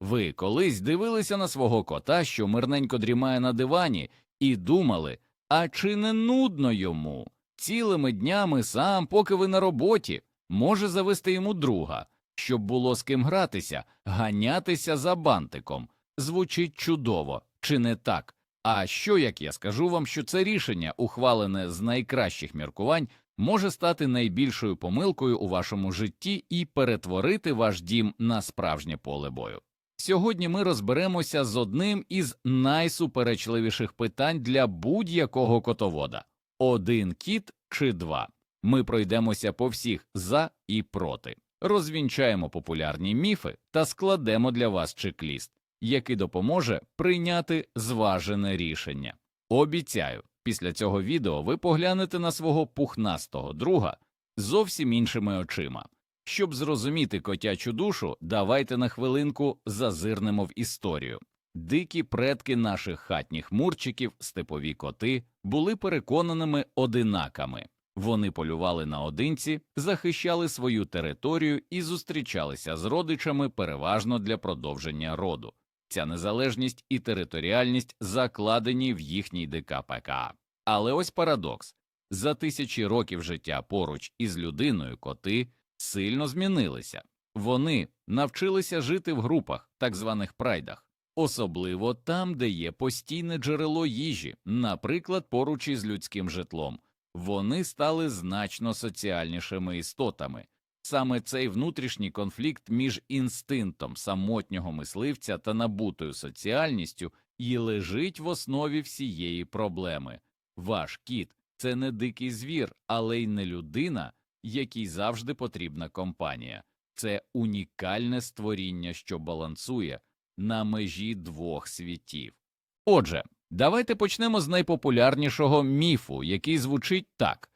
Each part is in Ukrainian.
Ви колись дивилися на свого кота, що мирненько дрімає на дивані, і думали, а чи не нудно йому? Цілими днями сам, поки ви на роботі, може завести йому друга, щоб було з ким гратися, ганятися за бантиком. Звучить чудово, чи не так? А що як я скажу вам, що це рішення, ухвалене з найкращих міркувань, може стати найбільшою помилкою у вашому житті і перетворити ваш дім на справжнє поле бою? Сьогодні ми розберемося з одним із найсуперечливіших питань для будь-якого котовода один кіт чи два. Ми пройдемося по всіх за і проти, розвінчаємо популярні міфи та складемо для вас чек-ліст, який допоможе прийняти зважене рішення. Обіцяю, після цього відео ви поглянете на свого пухнастого друга зовсім іншими очима. Щоб зрозуміти котячу душу, давайте на хвилинку зазирнемо в історію. Дикі предки наших хатніх мурчиків, степові коти, були переконаними одинаками. Вони полювали наодинці, захищали свою територію і зустрічалися з родичами переважно для продовження роду. Ця незалежність і територіальність закладені в їхній ДКПК. Але ось парадокс за тисячі років життя поруч із людиною коти сильно змінилися. Вони навчилися жити в групах, так званих прайдах, особливо там, де є постійне джерело їжі, наприклад, поруч із людським житлом. Вони стали значно соціальнішими істотами. Саме цей внутрішній конфлікт між інстинктом самотнього мисливця та набутою соціальністю і лежить в основі всієї проблеми. Ваш кіт це не дикий звір, але й не людина, якій завжди потрібна компанія. Це унікальне створіння, що балансує на межі двох світів. Отже, давайте почнемо з найпопулярнішого міфу, який звучить так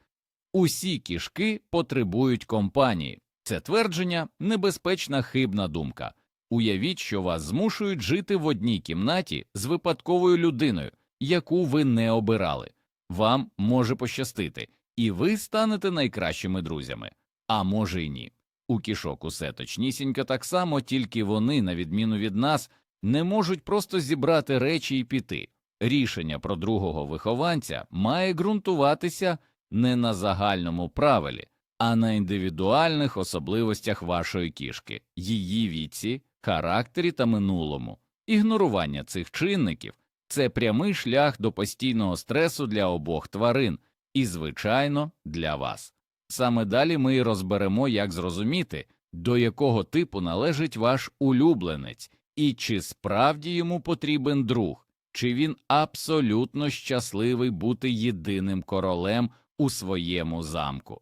усі кішки потребують компанії. Це твердження небезпечна хибна думка. Уявіть, що вас змушують жити в одній кімнаті з випадковою людиною, яку ви не обирали. Вам може пощастити, і ви станете найкращими друзями. А може й ні. У кішок усе точнісінько так само, тільки вони, на відміну від нас, не можуть просто зібрати речі і піти. Рішення про другого вихованця має ґрунтуватися не на загальному правилі, а на індивідуальних особливостях вашої кішки, її віці, характері та минулому. Ігнорування цих чинників це прямий шлях до постійного стресу для обох тварин і, звичайно, для вас. Саме далі ми й розберемо, як зрозуміти, до якого типу належить ваш улюбленець, і чи справді йому потрібен друг, чи він абсолютно щасливий бути єдиним королем у своєму замку.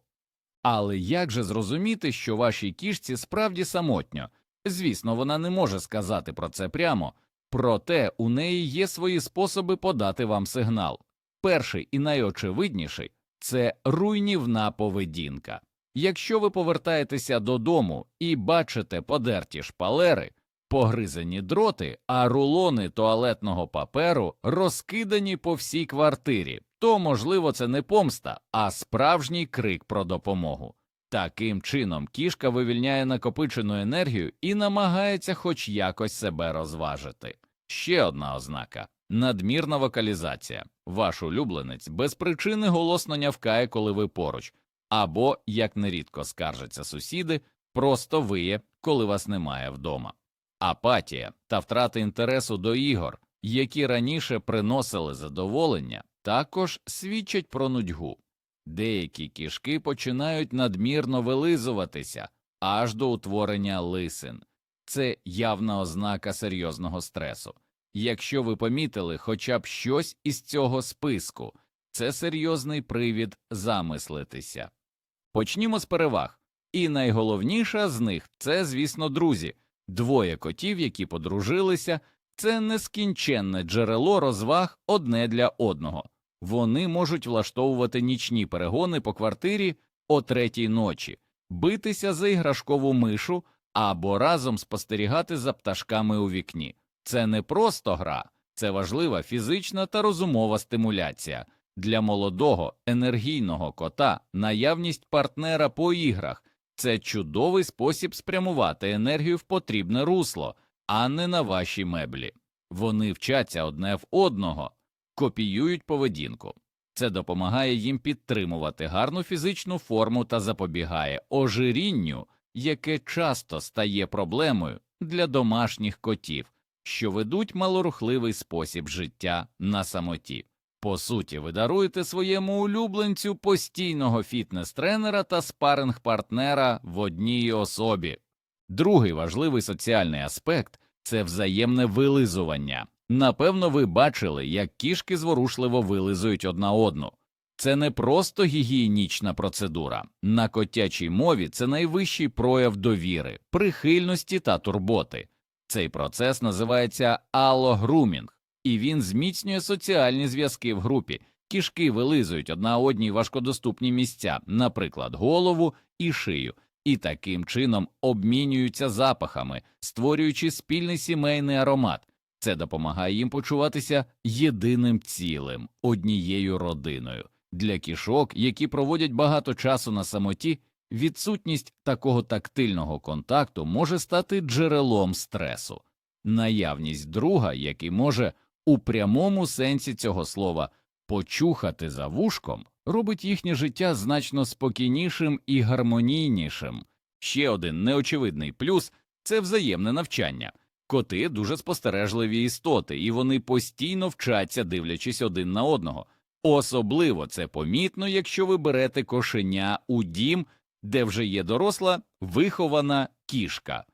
Але як же зрозуміти, що вашій кішці справді самотньо? Звісно, вона не може сказати про це прямо, проте у неї є свої способи подати вам сигнал. Перший і найочевидніший це руйнівна поведінка. Якщо ви повертаєтеся додому і бачите подерті шпалери, погризані дроти, а рулони туалетного паперу розкидані по всій квартирі, то, можливо, це не помста, а справжній крик про допомогу. Таким чином, кішка вивільняє накопичену енергію і намагається хоч якось себе розважити. Ще одна ознака надмірна вокалізація. Ваш улюбленець без причини голосно нявкає, коли ви поруч, або, як нерідко скаржаться сусіди, просто виє, коли вас немає вдома. Апатія та втрата інтересу до ігор, які раніше приносили задоволення, також свідчать про нудьгу. Деякі кішки починають надмірно вилизуватися аж до утворення лисин. Це явна ознака серйозного стресу. Якщо ви помітили хоча б щось із цього списку, це серйозний привід замислитися. Почнімо з переваг. І найголовніша з них це, звісно, друзі. Двоє котів, які подружилися, це нескінченне джерело розваг одне для одного. Вони можуть влаштовувати нічні перегони по квартирі о третій ночі, битися за іграшкову мишу або разом спостерігати за пташками у вікні. Це не просто гра, це важлива фізична та розумова стимуляція. Для молодого енергійного кота наявність партнера по іграх це чудовий спосіб спрямувати енергію в потрібне русло, а не на ваші меблі. Вони вчаться одне в одного, копіюють поведінку. Це допомагає їм підтримувати гарну фізичну форму та запобігає ожирінню, яке часто стає проблемою для домашніх котів, що ведуть малорухливий спосіб життя на самоті. По суті, ви даруєте своєму улюбленцю постійного фітнес-тренера та спаринг-партнера в одній особі. Другий важливий соціальний аспект це взаємне вилизування. Напевно, ви бачили, як кішки зворушливо вилизують одна одну. Це не просто гігієнічна процедура. На котячій мові це найвищий прояв довіри, прихильності та турботи. Цей процес називається алогрумінг, і він зміцнює соціальні зв'язки в групі. Кішки вилизують одна одній важкодоступні місця, наприклад, голову і шию, і таким чином обмінюються запахами, створюючи спільний сімейний аромат. Це допомагає їм почуватися єдиним цілим, однією родиною. Для кішок, які проводять багато часу на самоті, відсутність такого тактильного контакту може стати джерелом стресу. Наявність друга, який може у прямому сенсі цього слова почухати за вушком, робить їхнє життя значно спокійнішим і гармонійнішим. Ще один неочевидний плюс це взаємне навчання. Коти дуже спостережливі істоти, і вони постійно вчаться, дивлячись один на одного. Особливо це помітно, якщо ви берете кошеня у дім, де вже є доросла вихована кішка.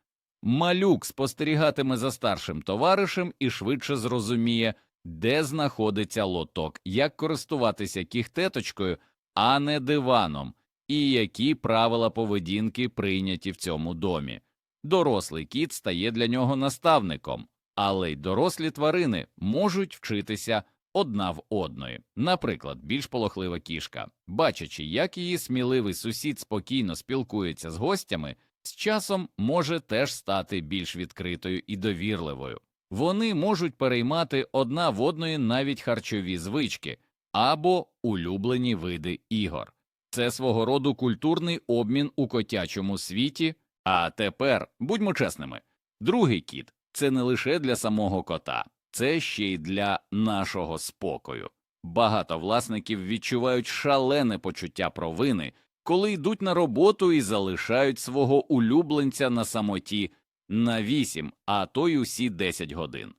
Малюк спостерігатиме за старшим товаришем і швидше зрозуміє, де знаходиться лоток, як користуватися кіхтеточкою, а не диваном, і які правила поведінки прийняті в цьому домі. Дорослий кіт стає для нього наставником, але й дорослі тварини можуть вчитися одна в одної. Наприклад, більш полохлива кішка, бачачи, як її сміливий сусід спокійно спілкується з гостями, з часом може теж стати більш відкритою і довірливою. Вони можуть переймати одна в одної навіть харчові звички або улюблені види ігор. Це свого роду культурний обмін у котячому світі. А тепер будьмо чесними, другий кіт це не лише для самого кота, це ще й для нашого спокою. Багато власників відчувають шалене почуття провини, коли йдуть на роботу і залишають свого улюбленця на самоті на 8, а то й усі 10 годин.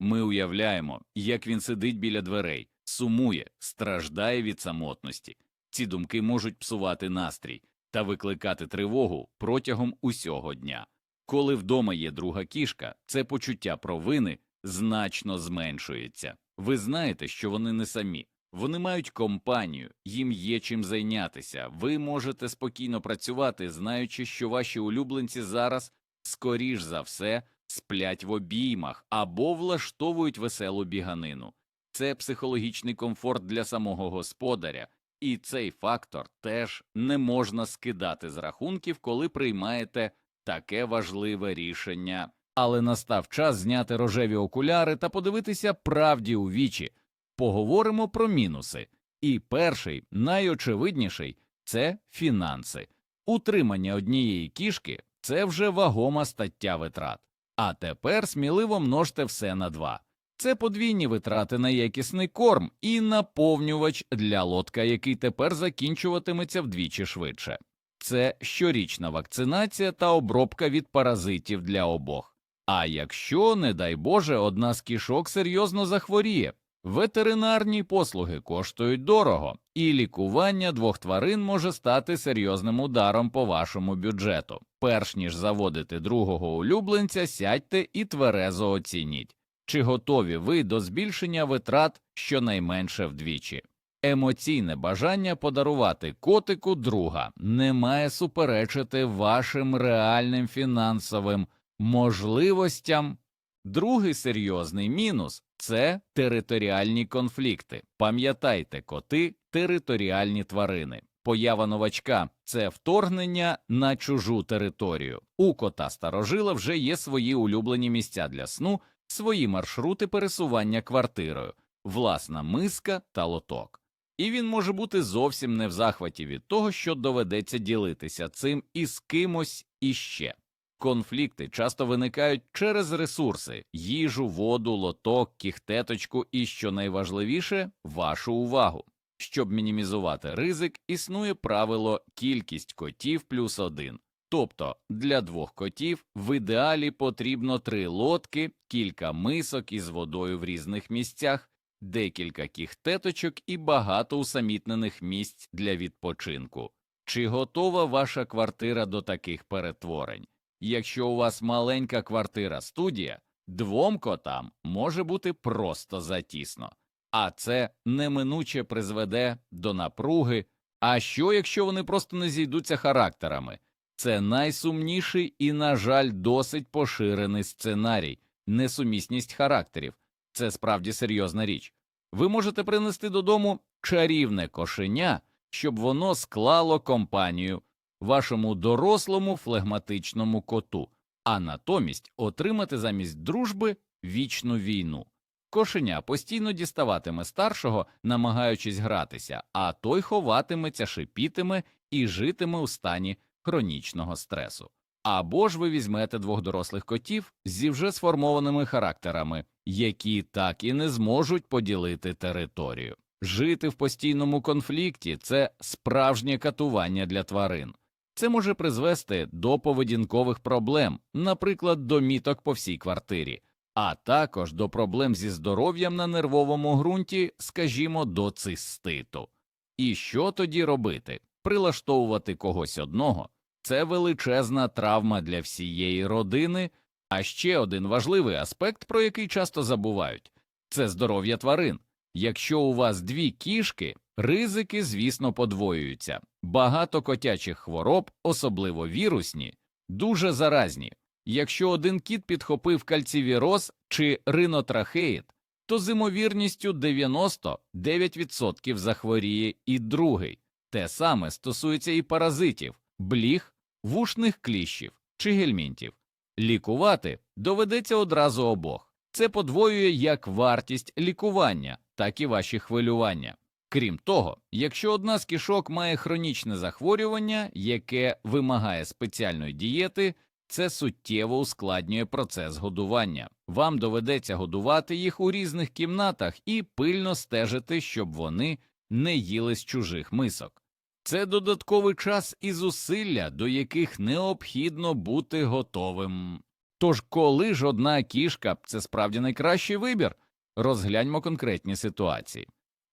Ми уявляємо, як він сидить біля дверей, сумує, страждає від самотності. Ці думки можуть псувати настрій та викликати тривогу протягом усього дня. Коли вдома є друга кішка, це почуття провини значно зменшується. Ви знаєте, що вони не самі. Вони мають компанію, їм є чим зайнятися. Ви можете спокійно працювати, знаючи, що ваші улюбленці зараз, скоріш за все, сплять в обіймах або влаштовують веселу біганину. Це психологічний комфорт для самого господаря, і цей фактор теж не можна скидати з рахунків, коли приймаєте таке важливе рішення. Але настав час зняти рожеві окуляри та подивитися правді у вічі. Поговоримо про мінуси. І перший, найочевидніший це фінанси. Утримання однієї кішки це вже вагома стаття витрат. А тепер сміливо множте все на два. Це подвійні витрати на якісний корм і наповнювач для лодка, який тепер закінчуватиметься вдвічі швидше. Це щорічна вакцинація та обробка від паразитів для обох. А якщо, не дай Боже, одна з кішок серйозно захворіє, ветеринарні послуги коштують дорого, і лікування двох тварин може стати серйозним ударом по вашому бюджету. Перш ніж заводити другого улюбленця, сядьте і тверезо оцініть. Чи готові ви до збільшення витрат щонайменше вдвічі? Емоційне бажання подарувати котику друга не має суперечити вашим реальним фінансовим можливостям. Другий серйозний мінус це територіальні конфлікти. Пам'ятайте, коти територіальні тварини. Поява новачка це вторгнення на чужу територію. У кота старожила вже є свої улюблені місця для сну, свої маршрути пересування квартирою, власна миска та лоток. І він може бути зовсім не в захваті від того, що доведеться ділитися цим із кимось іще. Конфлікти часто виникають через ресурси їжу, воду, лоток, кіхтеточку і, що найважливіше, вашу увагу. Щоб мінімізувати ризик, існує правило кількість котів плюс один. Тобто для двох котів в ідеалі потрібно три лодки, кілька мисок із водою в різних місцях, декілька кіхтеточок і багато усамітнених місць для відпочинку. Чи готова ваша квартира до таких перетворень? Якщо у вас маленька квартира студія, двом котам може бути просто затісно, а це неминуче призведе до напруги. А що, якщо вони просто не зійдуться характерами? Це найсумніший і, на жаль, досить поширений сценарій несумісність характерів. Це справді серйозна річ. Ви можете принести додому чарівне кошеня, щоб воно склало компанію вашому дорослому флегматичному коту, а натомість отримати замість дружби вічну війну. Кошеня постійно діставатиме старшого, намагаючись гратися, а той ховатиметься, шипітиме і житиме у стані хронічного стресу. Або ж ви візьмете двох дорослих котів зі вже сформованими характерами, які так і не зможуть поділити територію. Жити в постійному конфлікті це справжнє катування для тварин. Це може призвести до поведінкових проблем, наприклад, до міток по всій квартирі, а також до проблем зі здоров'ям на нервовому ґрунті, скажімо, до циститу. І що тоді робити? Прилаштовувати когось одного це величезна травма для всієї родини. А ще один важливий аспект, про який часто забувають це здоров'я тварин. Якщо у вас дві кішки, ризики, звісно, подвоюються. Багато котячих хвороб, особливо вірусні, дуже заразні. Якщо один кіт підхопив кальцівіроз чи ринотрахеїд, то з імовірністю 99% захворіє і другий. Те саме стосується і паразитів, бліг, вушних кліщів чи гельмінтів. Лікувати доведеться одразу обох. Це подвоює як вартість лікування, так і ваші хвилювання. Крім того, якщо одна з кішок має хронічне захворювання, яке вимагає спеціальної дієти, це суттєво ускладнює процес годування. Вам доведеться годувати їх у різних кімнатах і пильно стежити, щоб вони не їли з чужих мисок. Це додатковий час і зусилля, до яких необхідно бути готовим. Тож, коли ж одна кішка це справді найкращий вибір, розгляньмо конкретні ситуації.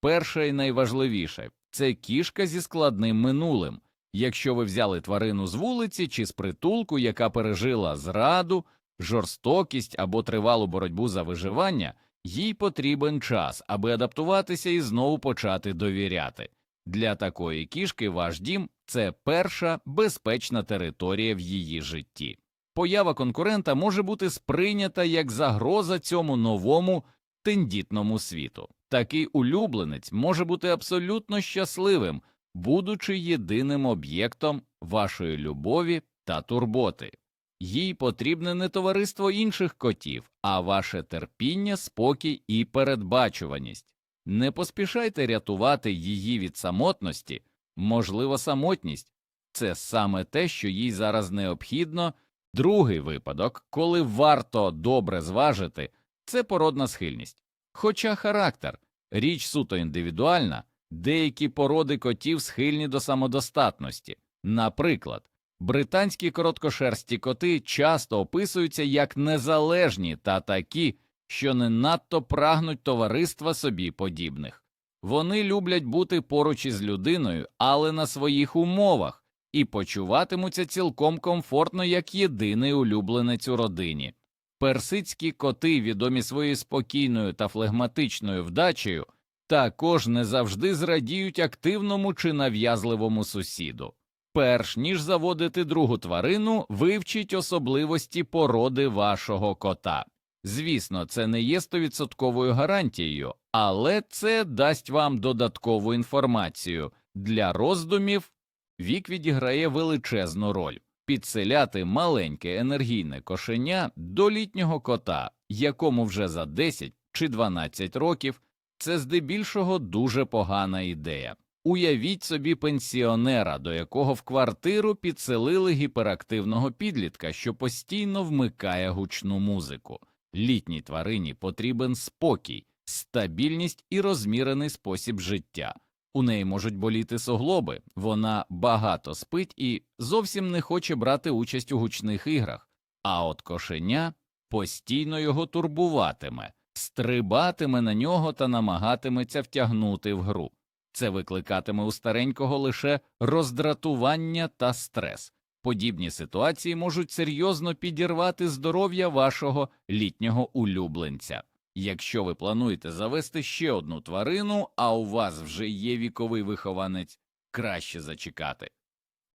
Перше і найважливіше це кішка зі складним минулим. Якщо ви взяли тварину з вулиці чи з притулку, яка пережила зраду, жорстокість або тривалу боротьбу за виживання, їй потрібен час, аби адаптуватися і знову почати довіряти. Для такої кішки ваш дім це перша безпечна територія в її житті. Поява конкурента може бути сприйнята як загроза цьому новому тендітному світу. Такий улюбленець може бути абсолютно щасливим, будучи єдиним об'єктом вашої любові та турботи. Їй потрібне не товариство інших котів, а ваше терпіння, спокій і передбачуваність. Не поспішайте рятувати її від самотності, можливо, самотність це саме те, що їй зараз необхідно. Другий випадок, коли варто добре зважити, це породна схильність. Хоча характер річ суто індивідуальна, деякі породи котів схильні до самодостатності. Наприклад, британські короткошерсті коти часто описуються як незалежні та такі, що не надто прагнуть товариства собі подібних. Вони люблять бути поруч із людиною, але на своїх умовах, і почуватимуться цілком комфортно як єдиний улюбленець у родині. Персидські коти, відомі своєю спокійною та флегматичною вдачею, також не завжди зрадіють активному чи нав'язливому сусіду. Перш ніж заводити другу тварину, вивчіть особливості породи вашого кота. Звісно, це не є стовідсотковою гарантією, але це дасть вам додаткову інформацію для роздумів. Вік відіграє величезну роль підселяти маленьке енергійне кошеня до літнього кота, якому вже за 10 чи 12 років, це здебільшого дуже погана ідея. Уявіть собі пенсіонера, до якого в квартиру підселили гіперактивного підлітка, що постійно вмикає гучну музику. Літній тварині потрібен спокій, стабільність і розмірений спосіб життя. У неї можуть боліти суглоби, вона багато спить і зовсім не хоче брати участь у гучних іграх, а от кошеня постійно його турбуватиме, стрибатиме на нього та намагатиметься втягнути в гру. Це викликатиме у старенького лише роздратування та стрес. Подібні ситуації можуть серйозно підірвати здоров'я вашого літнього улюбленця. Якщо ви плануєте завести ще одну тварину, а у вас вже є віковий вихованець, краще зачекати.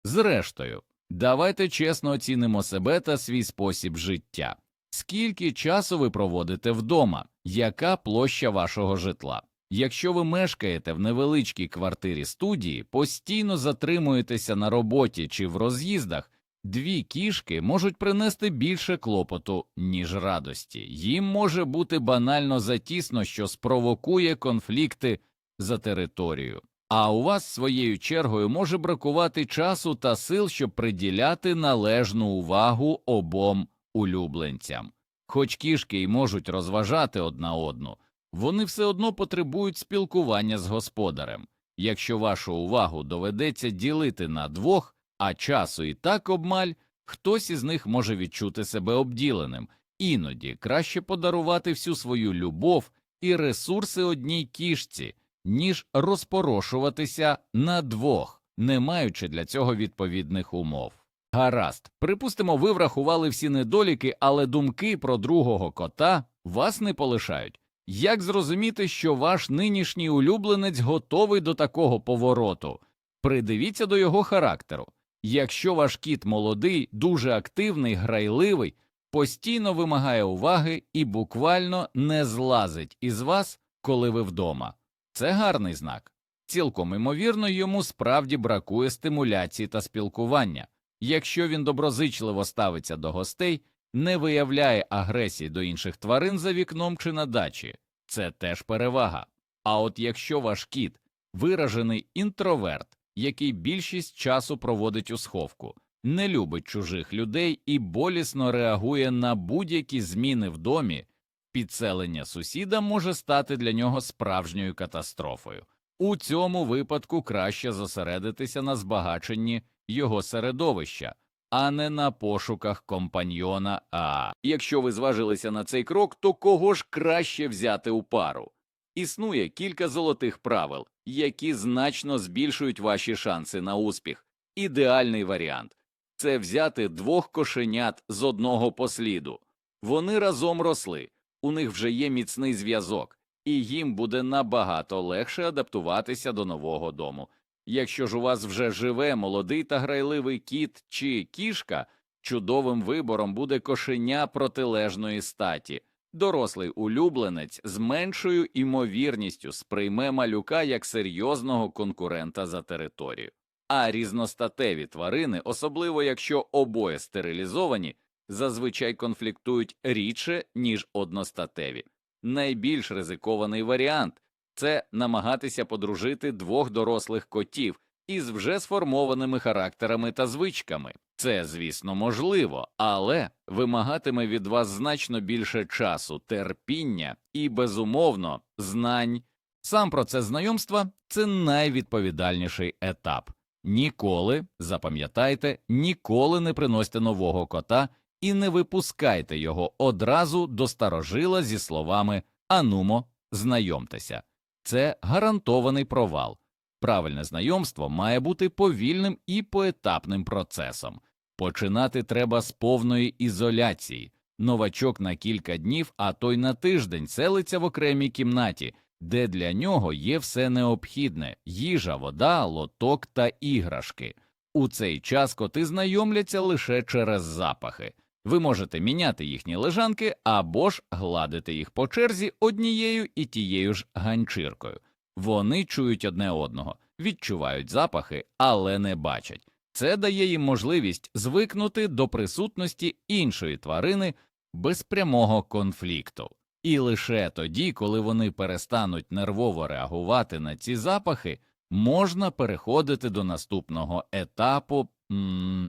Зрештою, давайте чесно оцінимо себе та свій спосіб життя. Скільки часу ви проводите вдома? Яка площа вашого житла? Якщо ви мешкаєте в невеличкій квартирі студії, постійно затримуєтеся на роботі чи в роз'їздах, дві кішки можуть принести більше клопоту, ніж радості. Їм може бути банально затісно, що спровокує конфлікти за територію. А у вас своєю чергою може бракувати часу та сил, щоб приділяти належну увагу обом улюбленцям. Хоч кішки й можуть розважати одна одну, вони все одно потребують спілкування з господарем. Якщо вашу увагу доведеться ділити на двох, а часу і так обмаль, хтось із них може відчути себе обділеним, іноді краще подарувати всю свою любов і ресурси одній кішці, ніж розпорошуватися на двох, не маючи для цього відповідних умов. Гаразд, припустимо, ви врахували всі недоліки, але думки про другого кота вас не полишають. Як зрозуміти, що ваш нинішній улюбленець готовий до такого повороту? Придивіться до його характеру. Якщо ваш кіт молодий, дуже активний, грайливий, постійно вимагає уваги і буквально не злазить із вас, коли ви вдома, це гарний знак. Цілком імовірно, йому справді бракує стимуляції та спілкування. Якщо він доброзичливо ставиться до гостей, не виявляє агресії до інших тварин за вікном чи на дачі, це теж перевага. А от якщо ваш кіт виражений інтроверт, який більшість часу проводить у сховку, не любить чужих людей і болісно реагує на будь-які зміни в домі, підселення сусіда може стати для нього справжньою катастрофою. У цьому випадку краще зосередитися на збагаченні його середовища, а не на пошуках компаньйона. А якщо ви зважилися на цей крок, то кого ж краще взяти у пару? Існує кілька золотих правил, які значно збільшують ваші шанси на успіх. Ідеальний варіант це взяти двох кошенят з одного посліду. Вони разом росли, у них вже є міцний зв'язок, і їм буде набагато легше адаптуватися до нового дому. Якщо ж у вас вже живе молодий та грайливий кіт чи кішка, чудовим вибором буде кошеня протилежної статі. Дорослий улюбленець з меншою імовірністю сприйме малюка як серйозного конкурента за територію. А різностатеві тварини, особливо якщо обоє стерилізовані, зазвичай конфліктують рідше, ніж одностатеві. Найбільш ризикований варіант це намагатися подружити двох дорослих котів із вже сформованими характерами та звичками. Це, звісно, можливо, але вимагатиме від вас значно більше часу, терпіння і, безумовно, знань. Сам процес знайомства це найвідповідальніший етап. Ніколи, запам'ятайте, ніколи не приносьте нового кота і не випускайте його одразу до старожила зі словами Анумо, знайомтеся. Це гарантований провал. Правильне знайомство має бути повільним і поетапним процесом. Починати треба з повної ізоляції. Новачок на кілька днів, а то на тиждень селиться в окремій кімнаті, де для нього є все необхідне їжа, вода, лоток та іграшки. У цей час коти знайомляться лише через запахи. Ви можете міняти їхні лежанки або ж гладити їх по черзі однією і тією ж ганчіркою. Вони чують одне одного, відчувають запахи, але не бачать. Це дає їм можливість звикнути до присутності іншої тварини без прямого конфлікту. І лише тоді, коли вони перестануть нервово реагувати на ці запахи, можна переходити до наступного етапу.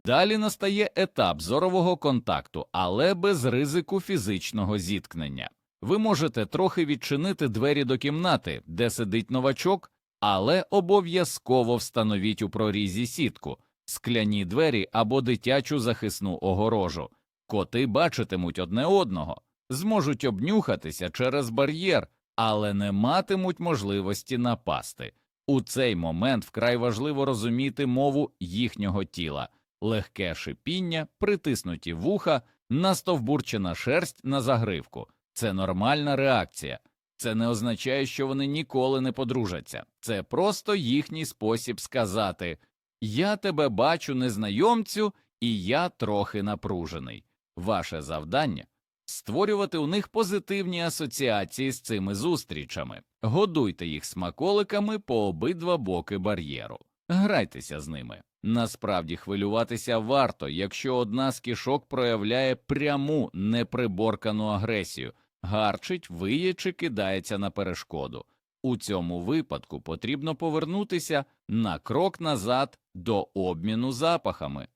Далі настає етап зорового контакту, але без ризику фізичного зіткнення. Ви можете трохи відчинити двері до кімнати, де сидить новачок, але обов'язково встановіть у прорізі сітку, скляні двері або дитячу захисну огорожу. Коти бачитимуть одне одного, зможуть обнюхатися через бар'єр, але не матимуть можливості напасти. У цей момент вкрай важливо розуміти мову їхнього тіла, легке шипіння, притиснуті вуха, настовбурчена шерсть на загривку. Це нормальна реакція. Це не означає, що вони ніколи не подружаться. Це просто їхній спосіб сказати Я тебе бачу незнайомцю, і я трохи напружений. Ваше завдання створювати у них позитивні асоціації з цими зустрічами, годуйте їх смаколиками по обидва боки бар'єру, грайтеся з ними. Насправді хвилюватися варто, якщо одна з кішок проявляє пряму неприборкану агресію, гарчить, виє чи кидається на перешкоду. У цьому випадку потрібно повернутися на крок назад до обміну запахами.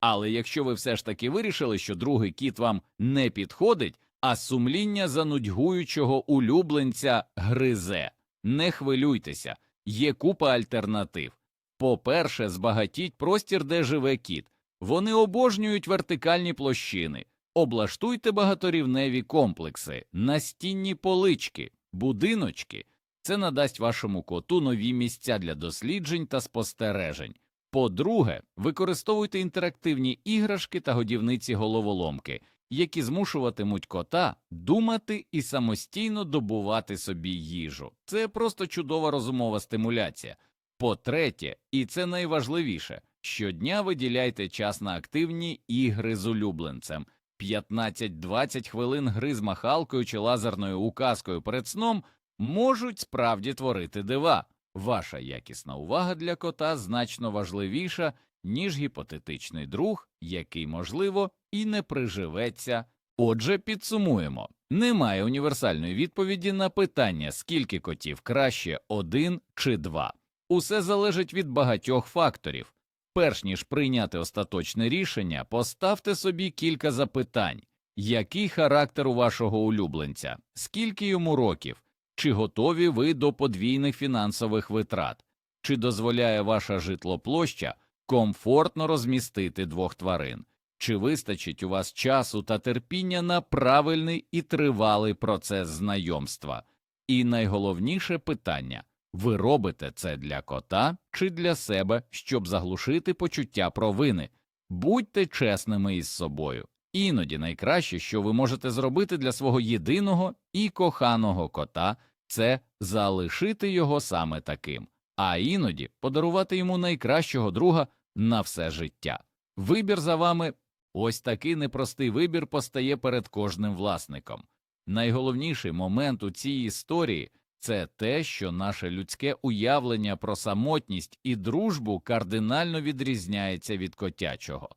Але якщо ви все ж таки вирішили, що другий кіт вам не підходить, а сумління занудьгуючого улюбленця гризе, не хвилюйтеся, є купа альтернатив. По-перше, збагатіть простір, де живе кіт. Вони обожнюють вертикальні площини. Облаштуйте багаторівневі комплекси, настінні полички, будиночки. Це надасть вашому коту нові місця для досліджень та спостережень. По-друге, використовуйте інтерактивні іграшки та годівниці головоломки, які змушуватимуть кота думати і самостійно добувати собі їжу. Це просто чудова розумова стимуляція. По-третє, і це найважливіше, щодня виділяйте час на активні ігри з улюбленцем. 15-20 хвилин гри з махалкою чи лазерною указкою перед сном можуть справді творити дива. Ваша якісна увага для кота значно важливіша, ніж гіпотетичний друг, який, можливо, і не приживеться. Отже, підсумуємо немає універсальної відповіді на питання, скільки котів краще один чи два. Усе залежить від багатьох факторів. Перш ніж прийняти остаточне рішення, поставте собі кілька запитань. Який характер у вашого улюбленця, скільки йому років, чи готові ви до подвійних фінансових витрат, чи дозволяє ваша житлоплоща комфортно розмістити двох тварин, чи вистачить у вас часу та терпіння на правильний і тривалий процес знайомства. І найголовніше питання ви робите це для кота чи для себе, щоб заглушити почуття провини. Будьте чесними із собою. Іноді найкраще, що ви можете зробити для свого єдиного і коханого кота, це залишити його саме таким, а іноді подарувати йому найкращого друга на все життя. Вибір за вами ось такий непростий вибір постає перед кожним власником. Найголовніший момент у цій історії це те, що наше людське уявлення про самотність і дружбу кардинально відрізняється від котячого.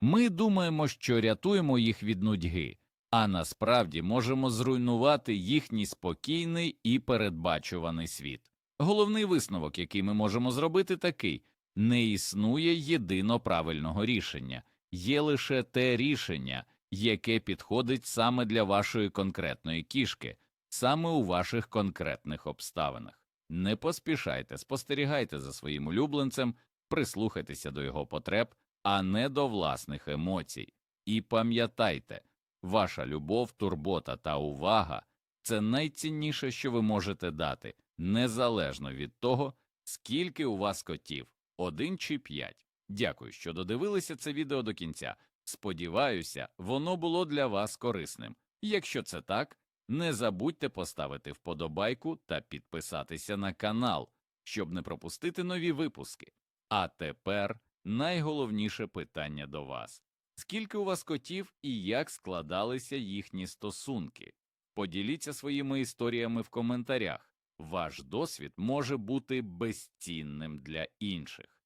Ми думаємо, що рятуємо їх від нудьги, а насправді можемо зруйнувати їхній спокійний і передбачуваний світ. Головний висновок, який ми можемо зробити, такий не існує єдино правильного рішення, є лише те рішення, яке підходить саме для вашої конкретної кішки, саме у ваших конкретних обставинах. Не поспішайте, спостерігайте за своїм улюбленцем, прислухайтеся до його потреб, а не до власних емоцій. І пам'ятайте, ваша любов, турбота та увага це найцінніше, що ви можете дати, незалежно від того, скільки у вас котів один чи п'ять. Дякую, що додивилися це відео до кінця. Сподіваюся, воно було для вас корисним. Якщо це так, не забудьте поставити вподобайку та підписатися на канал, щоб не пропустити нові випуски. А тепер найголовніше питання до вас скільки у вас котів і як складалися їхні стосунки? Поділіться своїми історіями в коментарях. Ваш досвід може бути безцінним для інших.